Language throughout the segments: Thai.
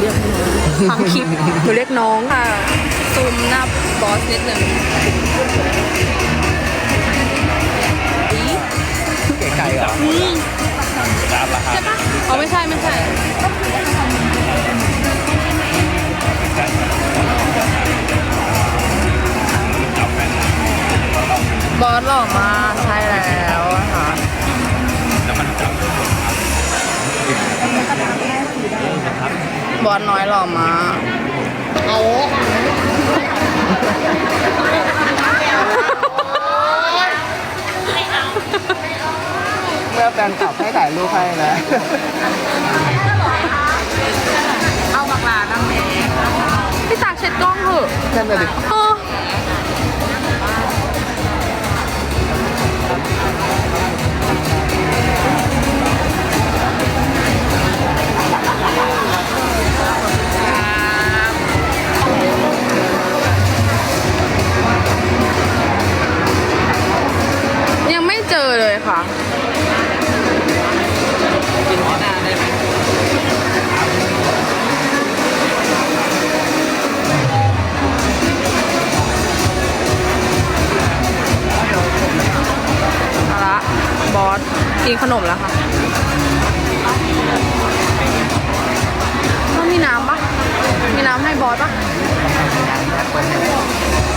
เรียกน้องทั้งคลิปหนูเรียกน้องค่ะซูมหน้าบอสนิดหนึ่งอีไก่เหรออืมตามราคาใช่ปะอ๋อไม่ใช่ไม่ใช่ บอสหล่อมาก อสน้อยหล่อมากเมื่อแฟนคลับให้ถ่ายรูปให้นะ เอาบักลาดังแม่พี่ตากเช็ดกล้องเถอะนั่นน่ะดิ เออ เจอเลยค่ะกินหัวหน้าได้ไหมเอาละบอสกินขนมแล้วค่ะต้องมีน้ำปะมีน้ำให้บอสปะไปแล้วข้าง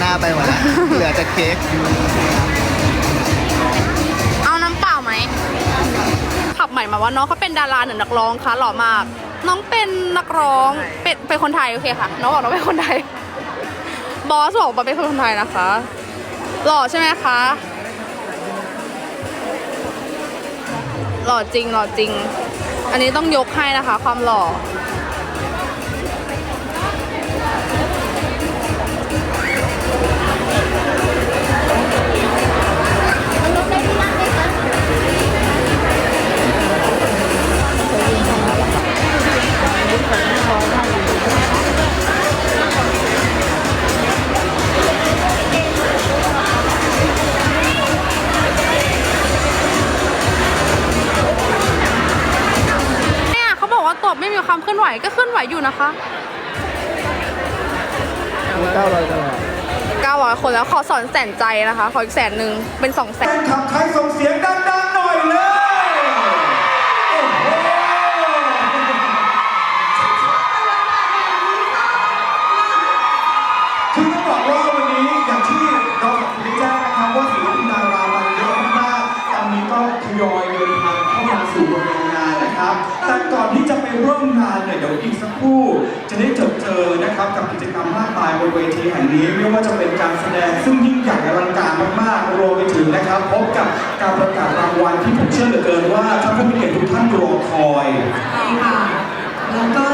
หน้าไปหมดแล้ว เหลือแต่เค้ก เอาน้ำเปล่าไหมขับใหม่มาว่าน้องเขาเป็นดาราหรือนักร้องคะหล่อมาก น้องเป็นนักร้อง เป็นเป็นคนไทยโอเคค่ะ น้องบอกน้องเป็นคนไทย บอสบอกว่าเป็นคนไทยนะคะ หล่อใช่ไหมคะ หล่อจริงหล่อจริง อันนี้ต้องยกให้นะคะ ความหล่อ ก็เคลื่อนไหวอยู่นะคะ เก้าร้อยตลอด900 คนแล้วขอสอนแสนใจนะคะ ขออีกแสนหนึ่งเป็น2แสแฟนนคลับใครส่งเสียงดังๆ ดี๋ยวอีกสักครู่จะได้จบเจอนะครับกับกิจกรรมมากมายบนเวทีแห่งนี้ไม่ว่าจะเป็นการแสดงซึ่งยิ่งใหญ่อลังการมากๆรวมไปถึงนะครับ พบกับการประกาศรางวัลที่ผมเชื่อเหลือเกินว่าท่านผู้มีเกียรติทุกท่านรอคอย ใช่ค่ะ แล้วก็